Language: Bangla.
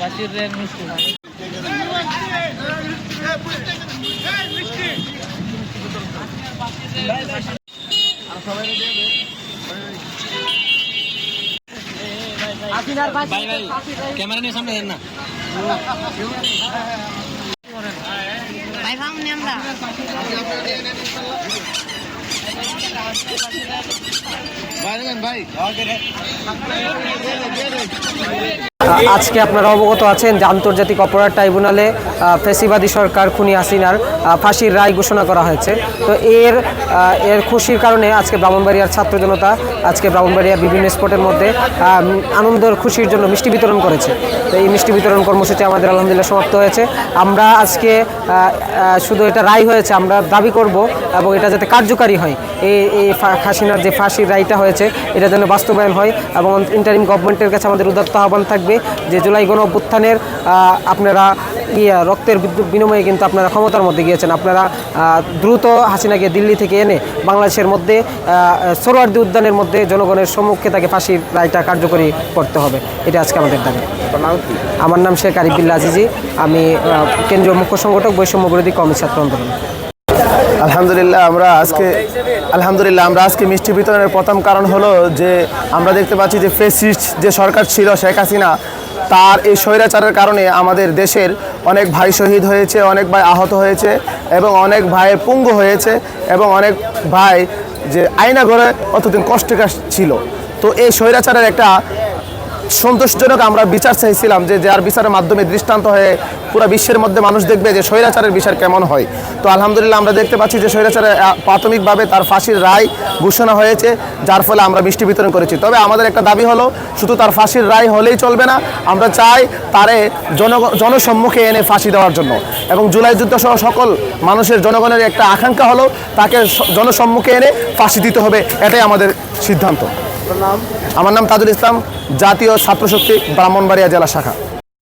কাশিরের মিষ্টি সবাই ক্যামেরা নিয়ে সামনে দেন না। ভাই ভাঙনি আমরা। আজকে আপনারা অবগত আছেন যে আন্তর্জাতিক অপরাধ ট্রাইব্যুনালে আহ, ফ্যাসিবাদী সরকার খুনি হাসিনার ফাঁসির রায় ঘোষণা করা হয়েছে। তো এর এর খুশির কারণে আজকে ব্রাহ্মণবাড়িয়ার ছাত্র জনতা আজকে ব্রাহ্মণবাড়িয়া বিভিন্ন স্পটের মধ্যে আনন্দের খুশির জন্য মিষ্টি বিতরণ করেছে। তো এই মিষ্টি বিতরণ কর্মসূচি আমাদের আলহামদুলিল্লাহ সমাপ্ত হয়েছে। আমরা আজকে শুধু এটা রায় হয়েছে আমরা দাবি করব এবং এটা যাতে কার্যকারী হয়। এই এই হাসিনার যে ফাঁসির রায়টা হয়েছে এটা যেন বাস্তবায়ন হয় এবং ইন্টারিম গভর্নমেন্টের কাছে আমাদের উদাত্ত আহ্বান থাকবে। যে জুলাই গণ অভ্যুত্থানের আপনারা ইয়া রক্তের বিনিময়ে কিন্তু আপনারা ক্ষমতার মধ্যে গিয়েছেন। আপনারা দ্রুত হাসিনাকে দিল্লি থেকে এনে বাংলাদেশের মধ্যে আহ, সোহরাওয়ার্দী উদ্যানের মধ্যে জনগণের সম্মুখে তাকে ফাঁসির রায়টা কার্যকরী করতে হবে। এটা আজকে আমাদের দাবি। আমার নাম শেখ আরিফুল্লা আজিজি। আমি কেন্দ্রীয় মুখ্য সংগঠক বৈষম্য বিরোধী কর্মী ছাত্র আন্দোলন। আলহামদুলিল্লাহ, আমরা আজকে আলহামদুলিল্লাহ, আমরা আজকে মিষ্টি বিতরণের প্রথম কারণ হলো যে, আমরা দেখতে পাচ্ছি যে ফেসিস্ট যে সরকার ছিল শেখ হাসিনা, তার এই স্বৈরাচারের কারণে আমাদের দেশের অনেক ভাই শহীদ হয়েছে, অনেক ভাই আহত হয়েছে এবং অনেক ভাইয়ের পুঙ্গ হয়েছে এবং অনেক ভাই যে আয়না ঘরে অতদিন কষ্টকার ছিল। তো এই স্বৈরাচারের একটা সন্তোষজনক আমরা বিচার চাইছিলাম যে যার বিচারের মাধ্যমে দৃষ্টান্ত হয়ে পুরো বিশ্বের মধ্যে মানুষ দেখবে যে স্বৈরাচারের বিচার কেমন হয়। তো আলহামদুলিল্লাহ আমরা দেখতে পাচ্ছি যে স্বৈরাচারের আহ, প্রাথমিকভাবে তার ফাঁসির রায় ঘোষণা হয়েছে যার ফলে আমরা মিষ্টি বিতরণ করেছি। তবে আমাদের একটা দাবি হলো শুধু তার ফাঁসির রায় হলেই চলবে না আমরা চাই তারে জন জনসম্মুখে এনে ফাঁসি দেওয়ার জন্য। এবং জুলাই যুদ্ধ সহ সকল মানুষের জনগণের একটা আকাঙ্ক্ষা হলো তাকে জনসম্মুখে এনে ফাঁসি দিতে হবে এটাই আমাদের সিদ্ধান্ত। আমার নাম তাজুল ইসলাম জাতীয় ছাত্রশক্তি ব্রাহ্মণবাড়িয়া জেলা শাখা।